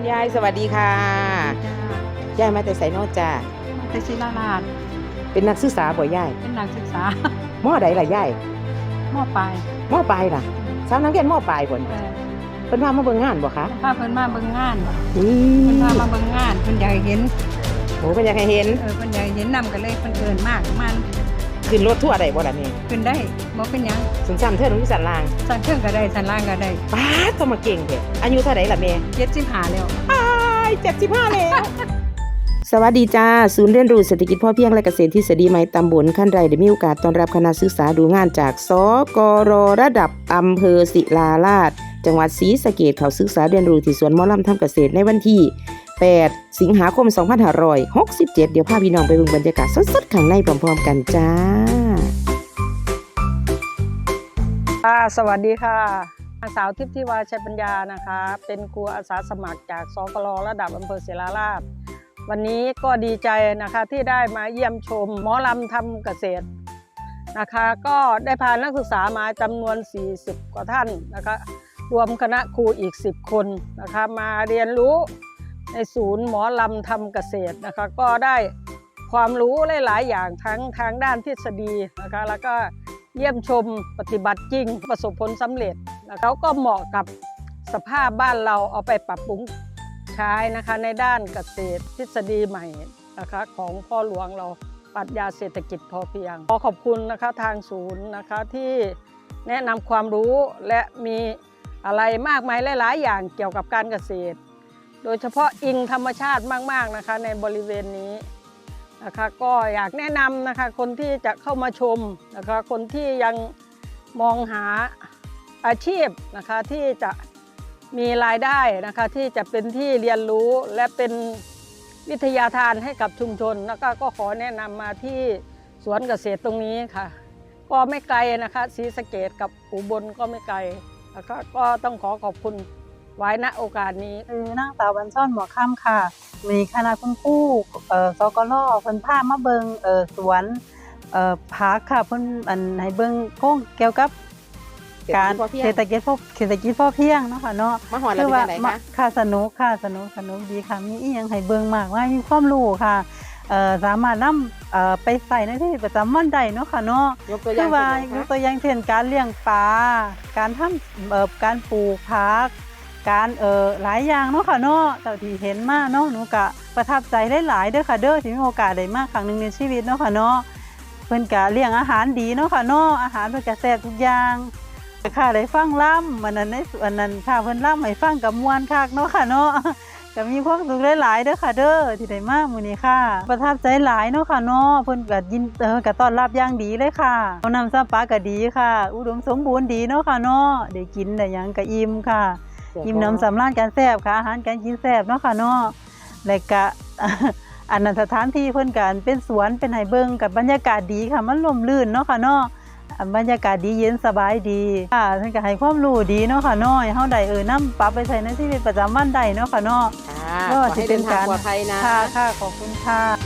คุณยายสวัสดีค่ะยายมาแต่ไสโนจ้าแต่ศิลาลาดเป็นนักศึกษาบ่ยายเป็นนักศึกษามอใดล่ะยายมอปลายมอปลายล่ะสาวนักเรียนมอปลายบ่นเออเพิ่นพามาเบิ่งงานบ่คะพาเพิ่นมาเบิ่งงานอืเพิ่นมพามาเบิ่งงานเพิ่นอยากให้เห็นโหเพิ่นอยากให้เห็นเออเพิ่นอยากให้เห็นนำกันเลยเพิ่นเอิ้นมากมัน ขึ้นรถทั่วร์ได้บ่ล่ะนี่ขึ้นได้บ่เป็นหยังสงสารเธอหนูสันลางสั่นเครื่องก็ได้สั่นล่างก็ได้ป้าดต้องมาเก่งเด้อายุเท่าไหร่ล่ะแม่75แล้ว อ้าย75แล้ว สวัสดีจ้า ศูนย์เรียนรู้เศรษฐกิจพอเพียงและเกษตรทฤษฎีใหม่ตำบลขั้นไรได้มีโอกาสต้อนรับคณะศึกษาดูงานจากสกรระดับอำเภอศิลาราช จังหวัดศรีสะเกษเขาศึกษาเรียนรู้ที่สวนหมอลำทำเกษตรในวันที่ 8 สิงหาคม 2567 เดี๋ยวพาพี่น้องไปเบิ่งบรรยากาศสดๆข้างในพร้อมๆกันจ้าค่ะสวัสดีค่ะนาสาวทิพย์ทิวาชัยปัญญานะคะ เป็นครูอาสาสมัครจากสกลระดับอำเภอศิลาราชวันนี้ก็ดีใจนะคะที่ได้มาเยี่ยมชมหมอลำทำเกษตรนะคะ ก็ได้พานักศึกษามาจำนวน 40 กว่าท่านนะคะ รวมคณะครูอีก 10 คนนะคะ มาเรียนรู้ ในศูนย์หมอลำทำเกษตรนะคะ ก็ได้ความรู้หลาย ๆ อย่างทั้งทางด้านทฤษฎีนะคะ แล้วก็เยี่ยมชมปฏิบัติจริงประสบผลสำเร็จนะคะแล้วก็เหมาะกับสภาพบ้านเราเอาไปปรับปรุงใช้นะคะในด้านเกษตรทฤษฎีใหม่นะคะของพ่อหลวงเราปรัชญาเศรษฐกิจพอเพียง ขอขอบคุณนะคะทางศูนย์นะคะที่แนะนำความรู้และมีอะไรมากมายหลาย ๆ อย่างเกี่ยวกับการเกษตร โดยเฉพาะอิงธรรมชาติมาก ๆนะคะ ในบริเวณนี้นะคะก็อยากแนะนำนะคะคนที่จะเข้ามาชมนะคะคนที่ยังมองหาอาชีพนะคะที่จะมีรายได้นะคะที่จะเป็นที่เรียนรู้และเป็นวิทยาทานให้กับชุมชนแล้วก็ก็ขอแนะนำมาที่สวนเกษตรตรงนี้ค่ะ ก็ไม่ไกลนะคะศรีสะเกดกับอุบลก็ไม่ไกลนะคะก็ต้องขอขอบคุณ ไว้ณโอกาสนี้คือนางสาวบัญช่อนหมอค่ำค่ะ มีคณะคุณครูเอ่อสกลเพิ่นพามาเบิงเอ่อสวนเอ่อพักค่ะเพิ่นอันให้เบิงโครงเกี่ยวกับการเศรษฐกิจพอเศรษฐกิจพอเพียงเนาะค่ะเนาะมาหอดเราเป็นยังไงมาคะค่ะสนุกค่ะสนุกสนุกดีค่ะมีอีหยังให้เบิงมากว่ายมีความรู้ค่ะเอ่อสามารถนำเอ่อไปใส่ในที่ประจำวันได้เนาะค่ะเนาะยกตัวอคืย่างอว่าเป็นยไงกคะตัวอย่างเช่นการเลี้ยงปลาการทำเอ่อการปลูกผัก การเอ่อหลายอย่างเนาะค่ะเนาะแต่ที่เห็นมาเนาะหนูก็ประทับใจหลายๆเด้อค่ะเด้อที่มีโอกาสได้มากครั้งหนึ่งในชีวิตเนาะค่ะเนาะเพิ่นก็เลี้ยงอาหารดีเนาะค่ะเนาะอาหารเพิ่นก็แซ่บทุกอย่างค่ะได้ฟังล่ำมันนั้นในส่วนนั้นค่ะเพิ่นล่ำให้ฟังกับมวนคักเนาะค่ะเนาะก็มีความสุขหลายๆเด้อค่ะเด้อที่ได้มามื้อนี้ค่ะ ประทับใจหลายเนาะค่ะเนาะเพิ่นก็ยินเออก็ต้อนรับอย่างดีเลยค่ะเอาน้ำซ้ำปลาก็ดีค่ะ อุดมสมบูรณ์ดีเนาะค่ะเนาะได้กินได้หยังก็อิ่มค่ะ อิ่มน้ำสำราญการแซ่บค่ะอาหารการกินแซ่บเนาะค่ะเนาะแล้วก็อันนั้นสถานที่เพิ่นกันเป็นสวนเป็นไห้เบิ่งกับบรรยากาศดีค่ะมันลมลื่นเนาะค่ะเนาะอ่าบรรยากาศดีเย็นสบายดีค่ะเพิ่นก็ให้ความรู้ดีเนาะค่ะเนาะให้เฮาได้เออนำปรับไปใช้ในชีวิตประจำวันได้เนาะค่ะเนาะค่ะก็ขอสิให้เป็เดินนทางการปลอดภัยนะค่ะค่ะขอบคุณค่ะ